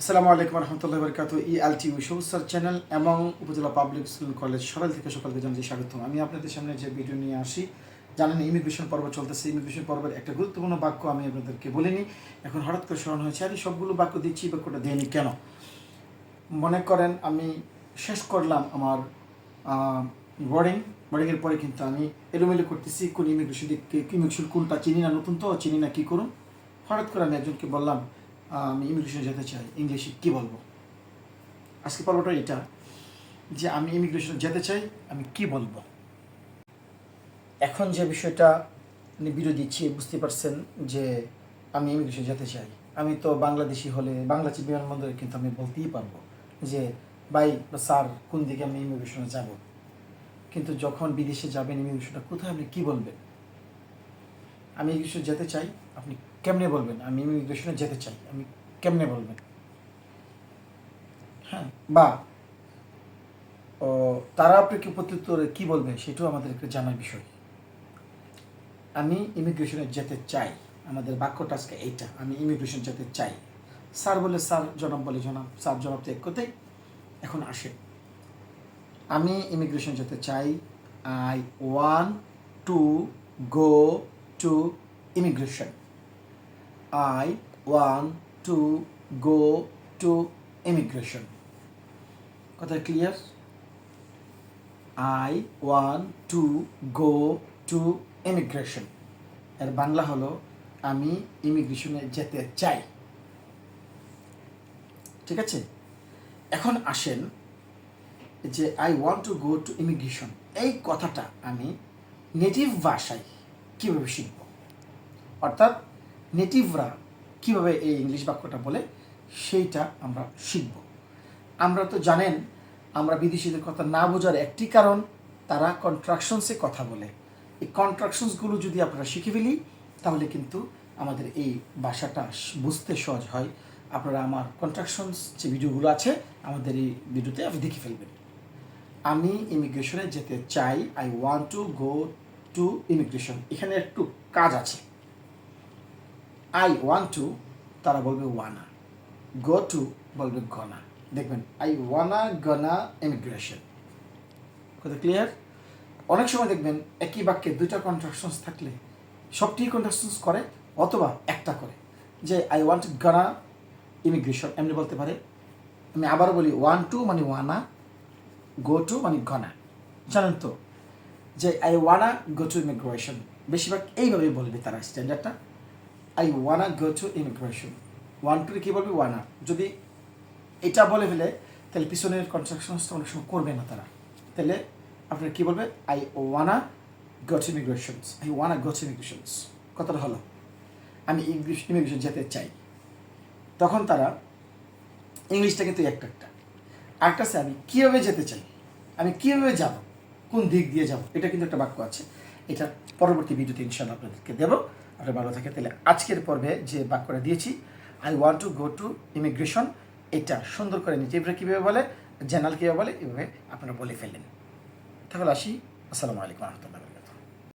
আসসালামু আলাইকুম রহমতুল্লাহ বরকাত ই এল টি সৌসার চ্যানেল এবং উপজেলা পাবলিক স্কুল কলেজ সকাল থেকে সকালকে জানাচ্ছি স্বাগতম। আমি আপনাদের সামনে যে ভিডিও নিয়ে আসি, জানেন ইমিগ্রেশন পর্ব চলতেছে। ইমিগ্রেশন পর্বের একটা গুরুত্বপূর্ণ বাক্য আমি আপনাদেরকে বলিনি এখন হঠাৎ করে স্মরণ হয়েছে এই সবগুলো বাক্য দিচ্ছি বাক্যটা দেয়নি কেন? মনে করেন আমি শেষ করলাম আমার বোর্ডিং বোর্ডিংয়ের পরে কিন্তু আমি এলোমেলো করতেছি, কোন ইমিগ্রেশন ইমিগ্রেশন কোনটা চিনি না, নতুন তো, চিনি না কী করুন? হঠাৎ করে আমি একজনকে বললাম আমি ইমিগ্রেশনে যেতে চাই ইংলিশে কী বলব? আজকে পর্বটা এটা, যে আমি ইমিগ্রেশনে যেতে চাই, আমি কি বলব? এখন যে বিষয়টা ভিডিও দিচ্ছি, বুঝতে পারছেন যে আমি ইমিগ্রেশনে যেতে চাই। আমি তো বাংলাদেশি হলে বাংলাদেশি বিমানবন্দরে, কিন্তু আমি বলতেই পারব যে, ভাই বা স্যার, কোন দিকে আমি ইমিগ্রেশনে যাব? কিন্তু যখন বিদেশে যাবেন ইমিগ্রেশনটা কোথায়, আপনি কী বলবেন? আমি ইমিগ্রেশনে যেতে চাই, আপনি কেমনে বলবেন? আমি ইমিগ্রেশনে যেতে চাই, আমি কেমনে বলবেন? হ্যাঁ বা, ও, তারা আপনাকে প্রত্যুত্তরে কী বলবে সেটাও আমাদের একটা জানার বিষয়। আমি ইমিগ্রেশনে যেতে চাই, আমাদের বাক্যটা আজকে এইটা, আমি ইমিগ্রেশন যেতে চাই। স্যার বলে, স্যার, জনাব বলে, জনাব, স্যার জনাব তো এক এখন আসে। আমি ইমিগ্রেশন যেতে চাই, I want to go to immigration. I want to go to immigration কথা clear I want to go to immigration এর বাংলা হলো, আমি ইমিগ্রেশনে যেতে চাই। ঠিক আছে? এখন আসেন যে I want to go to immigration এই কথাটা আমি নেটিভ ভাষায় কীভাবে শিখব? অর্থাৎ নেটিভরা কীভাবে এই ইংলিশ বাক্যটা বলে, সেইটা আমরা শিখব। আমরা তো জানেন, আমরা বিদেশিদের কথা না বোঝার একটি কারণ, তারা কন্ট্রাকশনসে কথা বলে। এই কন্ট্রাকশনসগুলো যদি আপনারা শিখে ফেলি, তাহলে কিন্তু আমাদের এই ভাষাটা বুঝতে সহজ হয়। আপনারা আমার কন্ট্রাকশনস যে ভিডিওগুলো আছে, আমাদের এই ভিডিওতে আপনি দেখে ফেলবেন। আমি ইমিগ্রেশনে যেতে চাই I want to go to immigration এখানে একটু কাজ আছে। আই ওয়ান টু, তারা বলবে ওয়ানা। গো টু বলবে গনা। দেখবেন, আই ওয়ানা গনা ইমিগ্রেশন। কথা ক্লিয়ার? অনেক সময় দেখবেন, একই বাক্যে দুইটা কন্ট্রাকশনস থাকলে সবটি কন্ট্রাকশনস করে অথবা একটা করে। যে আই ওয়ান্ট গনা ইমিগ্রেশন, এমনি বলতে পারে। আমি আবার বলি, ওয়ান টু মানে ওয়ানা, গো টু মানে গনা। জানেন তো? যে I wanna go to immigration. বেশিরভাগ এইভাবেই বলবে তারা স্ট্যান্ডার্ডটা I wanna go to immigration want to কী বলবে? ওয়ানা যদি এটা বলে ফেলে, তাহলে পিছনের কনস্ট্রাকশনসটা অনেক সময় করবে না তারা। তাহলে আপনার কী বলবে? I wanna go to immigrations I wanna go to immigrations কথাটা হলো, আমি ইংলিশ ইমিগ্রেশন যেতে চাই। তখন তারা ইংলিশটা কিন্তু একটা একটা। আরেকটা আছে, আমি কীভাবে যেতে চাই? আমি কীভাবে যাব? কোন দিক দিয়ে যাব? এটা কিন্তু একটা বাক্য আছে। এটা পরবর্তী ভিডিওতে ইনশাল্লাহ আপনাদেরকে দেবো। আপনারা ভালো থাকে। তাহলে আজকের পর্বে যে বাক্যটা দিয়েছি I want to go to immigration এটা সুন্দর করে নেটিভরা কীভাবে বলে জেনারেল কীভাবে বলে, এভাবে আপনারা বলে ফেললেন। তাহলে আসি। আসসালামু আলাইকুম রহমতুল্লাহ